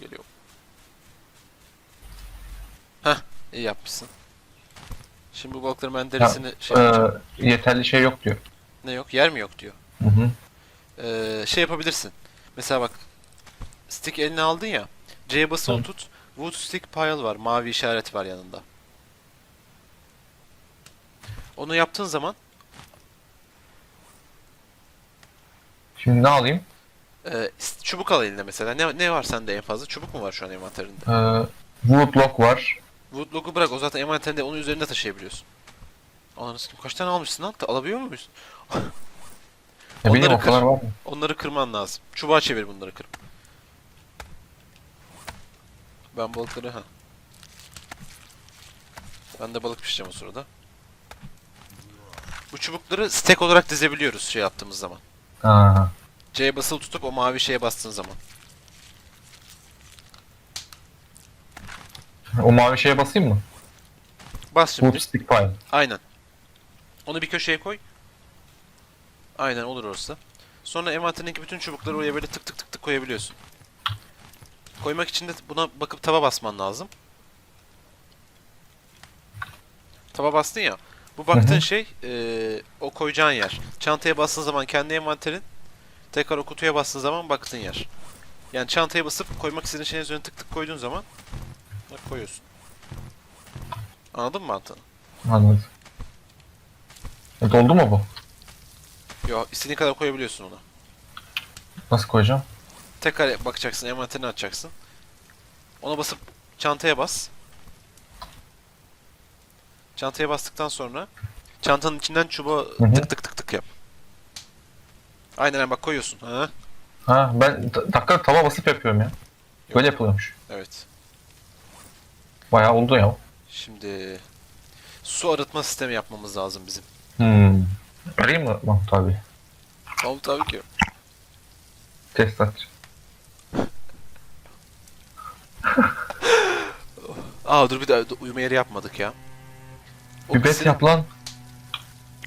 geliyor. Heh iyi yapmışsın. Şimdi bu balıkların ben derisini şey Ee, yapacağım. yeterli şey yok diyor. Ne yok? Yer mi yok diyor. Hı hı. Ee, şey yapabilirsin. Mesela bak stick eline aldın ya. C'ye basılı Hı. tut. Wood stick pile var. Mavi işaret var yanında. Onu yaptığın zaman Şimdi ne alayım? E, çubuk al eline mesela. Ne, ne var sende en fazla? Çubuk mu var şu an envanterinde? Ee, Woodlock var. Woodlock'u bırak. O zaten envanterinde onu üzerinde taşıyabiliyorsun. Ananı sikeyim. Kaç tane almışsın lan? Alabiliyor muyuz? Onları kadar kır. var mı? Onları kırman lazım. Çubuğa çevir bunları kır. Ben balıkları ha. Ben de balık pişireceğim o sırada. Bu çubukları stack olarak dizebiliyoruz şey yaptığımız zaman. Ha. C'ye basılı tutup o mavi şeye bastığın zaman. O mavi şeye basayım mı? Bas şimdi. Wood stick pile. Aynen. Onu bir köşeye koy. Aynen olur orası. Sonra envanterindeki bütün çubukları oraya böyle tık tık tık tık koyabiliyorsun. Koymak için de buna bakıp taba basman lazım. Taba bastın ya. Bu baktığın Hı hı. şey eee, o koyacağın yer. Çantaya bastığın zaman kendi envanterin. Tekrar o kutuya bastığın zaman baktığın yer. Yani çantaya basıp koymak istediğin şeyin üzerine tık tık koyduğun zaman bak koyuyorsun. Anladın mı mantığını? Anladım. E, doldu mu bu? Yo istediğin kadar koyabiliyorsun onu. Nasıl koyacağım? Tekrar bakacaksın, envanterini açacaksın. Ona basıp çantaya bas. Çantaya bastıktan sonra çantanın içinden çubuğa Hı hı. tık tık tık tık yap. Aynen bak koyuyorsun. Ha? Ha ben ta- dakika tava basıp yapıyorum ya. Böyle yapılıyormuş. Evet. Bayağı oldu ya. Şimdi su arıtma sistemi yapmamız lazım bizim. Hmm. Arayayım mı Mahmut abi? Tamam tabii ki. Test aç. Aa dur bir daha uyuma yeri yapmadık ya. O Bir bet yap lan.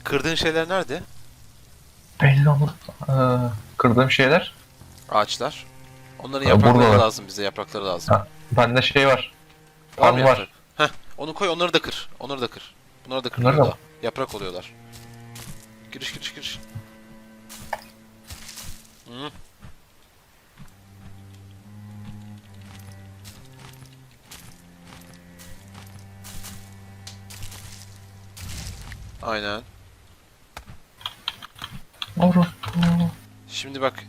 Kırdığın şeyler nerede? Belli olur. Ee, kırdığım şeyler. Ağaçlar. Onların Ha, yaprakları buradalar. lazım bize, yaprakları lazım. Ha, bende şey var. Var mı Pan var. yaprak? Heh, onu koy, onları da kır. Onları da kır. Bunları da kır. Bunları da burada. Yaprak oluyorlar. Giriş giriş giriş. Hı. Aynen. Orospu. Şimdi bak.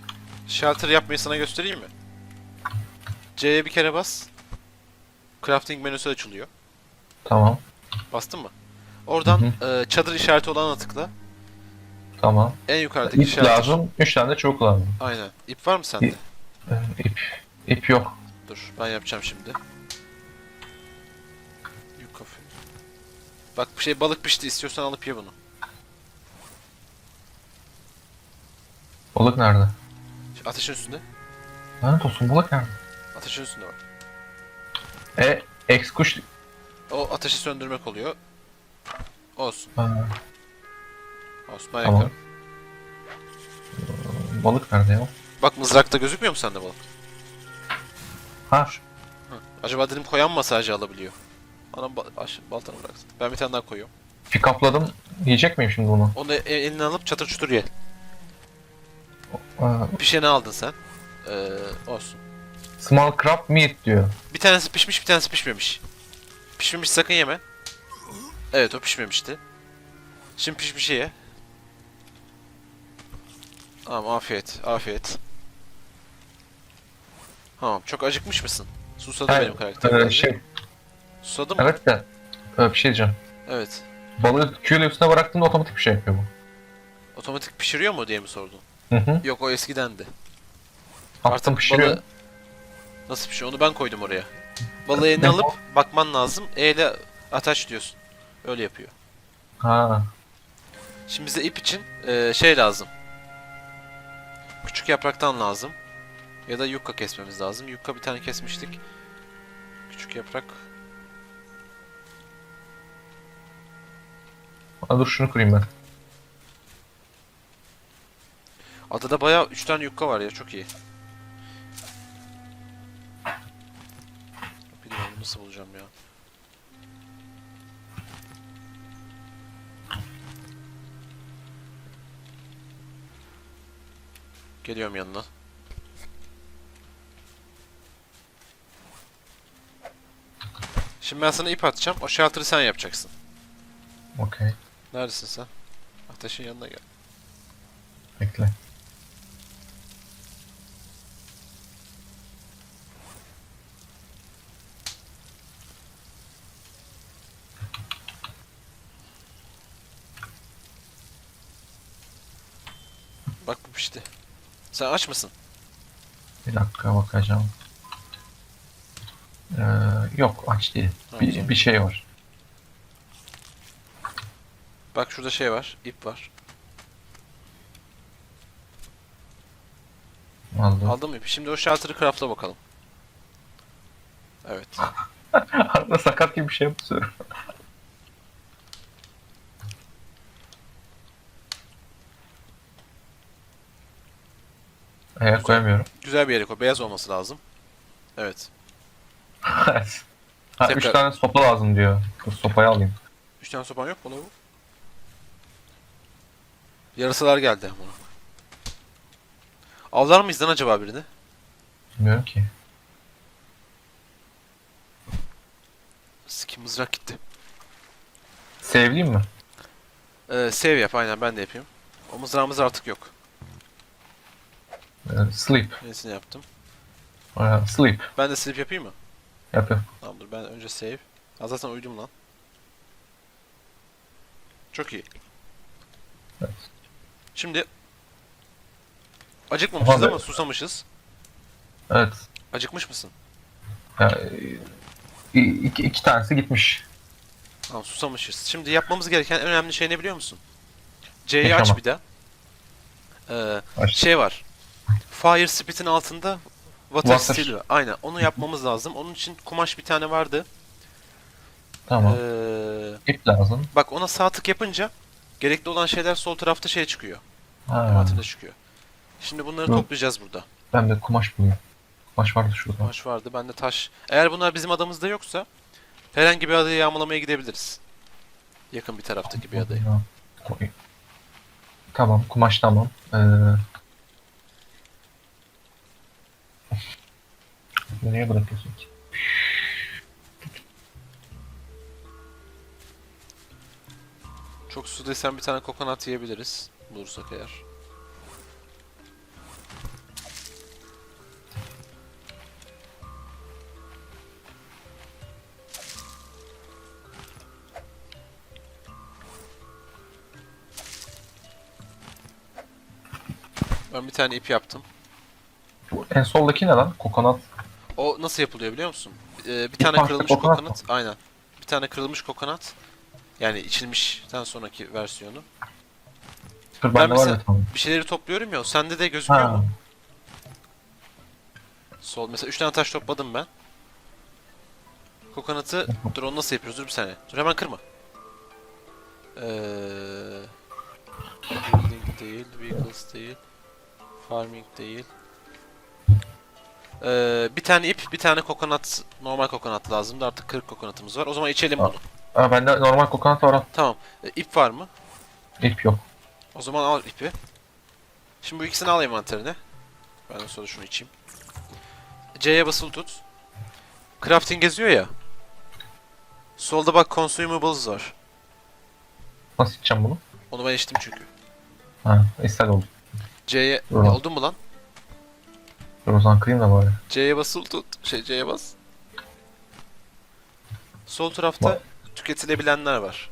Shelter yapmayı sana göstereyim mi? C'ye bir kere bas. Crafting menüsü açılıyor. Tamam. Bastın mı? Oradan Hı e, çadır işareti olana tıkla. Tamam. En yukarıdaki İp işaret. lazım. 3 tane de çubuk lazım. Aynen. İp var mı sende? İp. Ee, ip. İp yok. Dur ben yapacağım şimdi. Yük. Bak bir şey balık pişti istiyorsan alıp ye bunu. Balık nerede? Ateşin üstünde. Lanet olsun balık nerede? Ateşin üstünde var. E, ex kuş. O ateşi söndürmek oluyor. Olsun. Ha, Olsun ben Tamam. yakarım. balık nerede ya? Bak mızrakta gözükmüyor mu sende balık? Ha. Hı. Acaba dedim koyan masajı alabiliyor. Ana ba aş- baltanı bıraksın. Ben bir tane daha koyuyorum. Pickupladım. Yiyecek miyim şimdi bunu? Onu e- eline alıp çatır çutur ye. Aa, Pişeni aldın sen. Ee, olsun. small crab meat diyor. Bir tanesi pişmiş bir tanesi pişmemiş. Pişmemiş sakın yeme. Evet o pişmemişti. Şimdi pişmişi ye. Tamam afiyet afiyet. Tamam çok acıkmış mısın? Susadı Ha, benim karakter. Ee, şey, Susadı mı? evet de ee, bir şey diyeceğim. Evet. Balığı Q ile üstüne bıraktığında otomatik bir şey yapıyor bu. Otomatik pişiriyor mu diye mi sordun? Hı hı. Yok o eskidendi. Attım pişiriyor. balığı- Nasıl pişiyor? Onu ben koydum oraya. Balığı eline alıp bakman lazım. E ile ataç diyorsun. Öyle yapıyor. Ha. Şimdi bize ip için eee, şey lazım. Küçük yapraktan lazım. Ya da yukka kesmemiz lazım. Yukka bir tane kesmiştik. Küçük yaprak. Ha, dur şunu kırayım ben. Adada bayağı 3 tane yukka var ya çok iyi. Nasıl bulacağım ya? Geliyorum yanına. Şimdi ben sana ip atacağım. O shelter'ı sen yapacaksın. Okey. Neredesin sen? Ateşin yanına gel. Bekle. Pişti. Sen aç mısın? Bir dakika bakacağım. Ee, yok aç değil. Bir, bir şey var. Bak şurada şey var. ip var. Aldım. Aldın mı ipi? Şimdi o shelter'ı craftla bakalım. Evet. Arada sakat gibi bir şey yapıyorum. Ayak koyamıyorum. Güzel bir yere koy. Beyaz olması lazım. Evet. ha, üç Tekrar- tane sopa lazım diyor. Dur sopayı alayım. Üç tane sopan yok mu bu? Yarasalar geldi ama. Avlar mıyız lan acaba birini? Bilmiyorum ki. Sikim mızrak gitti. Sevleyeyim mi? Ee, save yap aynen ben de yapayım. O mızrağımız artık yok. Ee, sleep. Yenisini yaptım. Ee, sleep. Ben de sleep yapayım mı? Yapıyorum. Tamam dur ben önce save. Ha, zaten uyudum lan. Çok iyi. Evet. Şimdi acıkmamışız Abi- ama susamışız. Evet. Acıkmış mısın? Ya, e, iki, iki tanesi gitmiş. Tamam susamışız. Şimdi yapmamız gereken en önemli şey ne biliyor musun? C'yi aç ama. bir de. Ee, Aç. şey var. Fire Spit'in altında Water, Water. Steel var. Aynen. Onu yapmamız lazım. Onun için kumaş bir tane vardı. Tamam. Ee, İp lazım. bak ona sağ tık yapınca gerekli olan şeyler sol tarafta şey çıkıyor. Envanterde çıkıyor. Şimdi bunları Hı. toplayacağız burada. ben de kumaş bulayım. Kumaş vardı şurada. Kumaş vardı. Bende taş. Eğer bunlar bizim adamızda yoksa herhangi bir adaya yağmalamaya gidebiliriz. Yakın bir taraftaki bir adaya. Tamam, kumaş tamam. Ee... Nereye bırakıyorsun ki? Çok su desen bir tane kokonat yiyebiliriz. Bulursak eğer. Ben bir tane ip yaptım. Bu en soldaki ne lan? Kokonat. O nasıl yapılıyor biliyor musun? Ee, bir tane parça kırılmış kokonat kokonat. Aynen. Bir tane kırılmış kokonat. Yani içilmişten sonraki versiyonu. Dur Ben bende var mesela- ya tamam. Bir şeyleri topluyorum ya. Sende de gözüküyor Ha. mu? Sol. Mesela 3 tane taş topladım ben. Kokonatı... Dur onu nasıl yapıyoruz? Dur bir saniye. Dur hemen kırma. Eee... Building değil, vehicles değil, farming değil. Eee bir tane ip, bir tane kokonat, normal kokonat lazımdı. Artık 40 kokonatımız var. O zaman içelim Ha. bunu. Aa, bende normal kokonat var. Tamam. E, ip var mı? İp yok. O zaman al ipi. Şimdi bu ikisini al envanterine. Ben de sonra şunu içeyim. C'ye basılı tut. Crafting geziyor ya. Solda bak consumables var. Nasıl içeceğim bunu? Onu ben içtim çünkü. Ha, ishal oldu. C'ye Dur. oldu mu lan? Dur o zaman kırayım da bari. C'ye basılı tut. Şey C'ye bas. Sol tarafta Bak. tüketilebilenler var.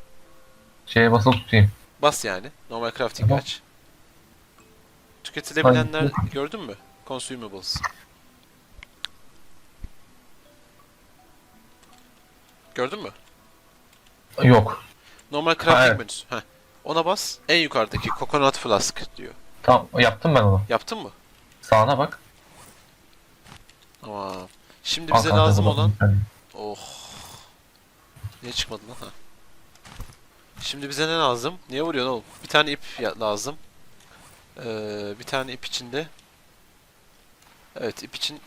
Şeye basılı tutayım. Bas yani. Normal crafting Tamam. aç. Tüketilebilenler Hayır. gördün mü? Consumables. Gördün mü? Yok. Normal crafting evet. menüsü. Heh. Ona bas. En yukarıdaki coconut flask diyor. Tamam yaptım ben onu. Yaptın mı? Sağına bak. Tamam. Şimdi bize Arkanda lazım bulalım olan... tane. Oh. Niye çıkmadı lan? Ha. Şimdi bize ne lazım? Niye vuruyorsun oğlum? Bir tane ip ya- lazım. Ee, bir tane ip içinde. Evet ip için.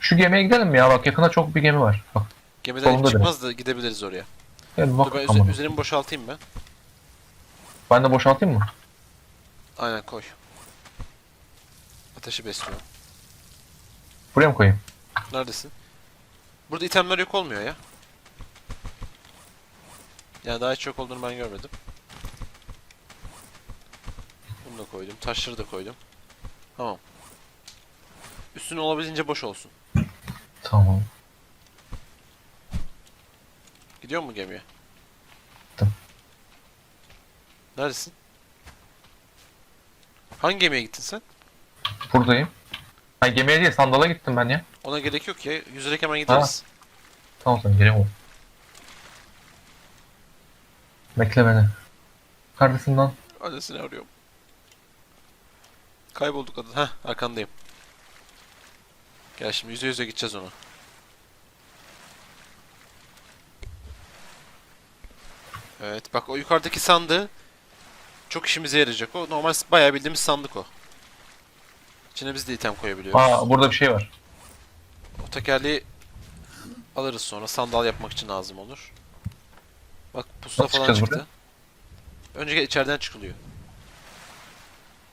Şu gemiye gidelim mi ya? Bak yakında çok bir gemi var. Bak Gemiden Solunda ip çıkmaz da gidebiliriz oraya. Gel bak Dur ben üze- üzerimi boşaltayım ben. Ben de boşaltayım mı? Aynen koy. Ateşi besliyor. Buraya mı koyayım? Neredesin? Burada itemler yok olmuyor ya. Yani daha hiç yok olduğunu ben görmedim. Bunu da koydum. Taşları da koydum. Tamam. Üstüne olabildiğince boş olsun. Tamam. Gidiyor mu gemiye? Gittim. Neredesin? Hangi gemiye gittin sen? Buradayım. Ha gemiye değil sandala gittim ben ya. Ona gerek yok ya. Yüzerek hemen gideriz. Tamam sen geleyim oğlum. Bekle beni. Neredesin lan? Adresini arıyorum. Kaybolduk adı. Heh arkandayım. Gel şimdi yüze yüze gideceğiz ona. Evet bak o yukarıdaki sandığı çok işimize yarayacak o. Normal bayağı bildiğimiz sandık o. İçine biz de item koyabiliyoruz. Aa burada bir şey var. O tekerleği alırız sonra. Sandal yapmak için lazım olur. Bak pusula Nasıl falan çıktı. Önce gel- içeriden çıkılıyor.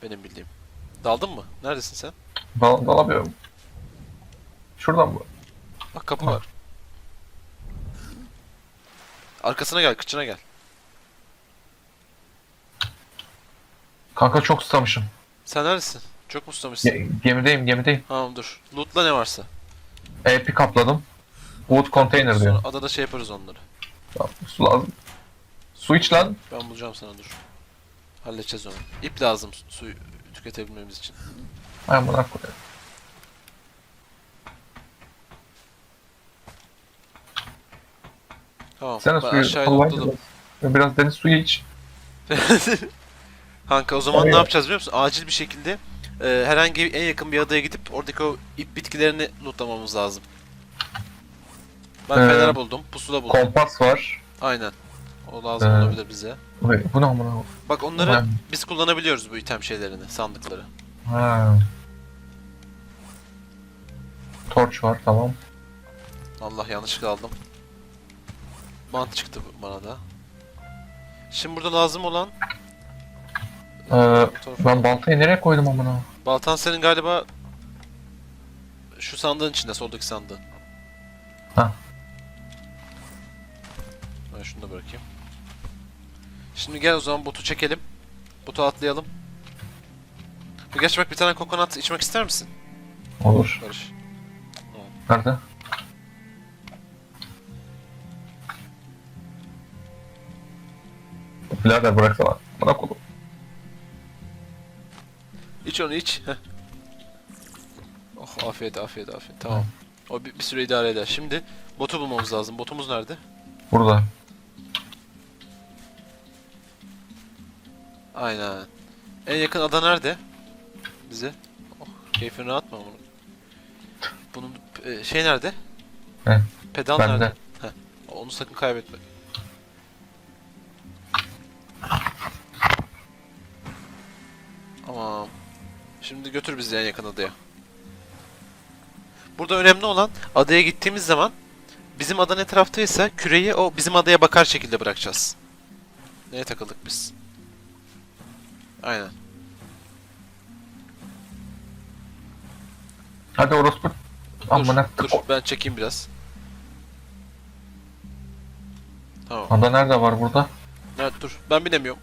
Benim bildiğim. Daldın mı? Neredesin sen? Dal dalamıyorum. Şuradan mı? Bak kapı Ha. var. Arkasına gel, kıçına gel. Kanka çok susamışım. Sen neredesin? Çok mu susamışsın? Ge- gemideyim gemideyim. Tamam dur. Loot'la ne varsa. EP kapladım. Wood container diyor. Sonra adada şey yaparız onları. Tamam, Su lazım. Su iç lan. Ben bulacağım sana dur. Halledeceğiz onu. İp lazım su- suyu tüketebilmemiz için. Ay buna koy. Tamam. Sen de ben suyu aşağıya lootladım. Biraz, deniz suyu iç. Kanka o zaman ne ya. yapacağız biliyor musun? Acil bir şekilde e, herhangi en yakın bir adaya gidip oradaki o ip bitkilerini lootlamamız lazım. Ben Ee, fener buldum, pusula buldum. Kompas var. Aynen. O lazım Ee, olabilir bize. Bu ne amına? Bak onları Vay. biz kullanabiliyoruz bu item şeylerini, sandıkları. Ha. Torç var tamam. Allah yanlışlıkla aldım. Bant çıktı bana da. Şimdi burada lazım olan Ee, ben baltayı nereye koydum amına? Baltan senin galiba şu sandığın içinde, soldaki sandığın. Ha. Ben şunu da bırakayım. Şimdi gel o zaman botu çekelim. Botu atlayalım. Bir geç bak bir tane kokonat içmek ister misin Olur. Barış? Nerede? Birader bıraksana. Bırak oğlum. İç onu iç. Oh afiyet afiyet afiyet. Tamam. O bir, bir süre idare eder. Şimdi botu bulmamız lazım. Botumuz nerede? Burada. Aynen. En yakın ada nerede? Bize. Oh, keyfini rahat mı bunun? Bunun e, şey nerede? He. Pedal Bende. nerede? Heh. Onu sakın kaybetme. Tamam. Şimdi götür bizi en yakın adaya. Burada önemli olan adaya gittiğimiz zaman bizim ada ne taraftaysa küreyi o bizim adaya bakar şekilde bırakacağız. Neye takıldık biz? Aynen. Hadi orospu. Amına. Dur, dur ben çekeyim biraz. Tamam. Ada nerede var burada? Evet dur. Ben binemiyorum.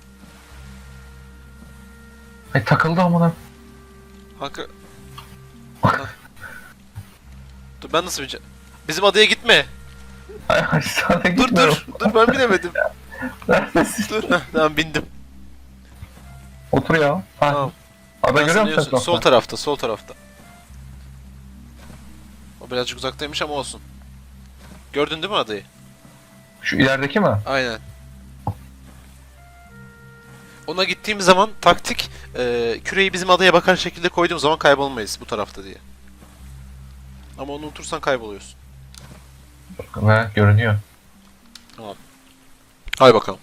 Ay takıldı amına. Kanka. Dur ben nasıl bineceğim? Bizim adaya gitme. Ay sana Dur gitmiyorum. dur. Dur ben binemedim. Neredesin? dur. Heh, Tamam bindim. Otur ya. Ha. Tamam. Ada Ben görüyor musun diyorsun, Sol tarafta, sol tarafta. O birazcık uzaktaymış ama olsun. Gördün değil mi adayı? Şu ilerideki mi? Aynen. Ona gittiğim zaman taktik e, küreyi bizim adaya bakar şekilde koyduğum zaman kaybolmayız bu tarafta diye. Ama onu unutursan kayboluyorsun. Ve görünüyor. Hadi bakalım.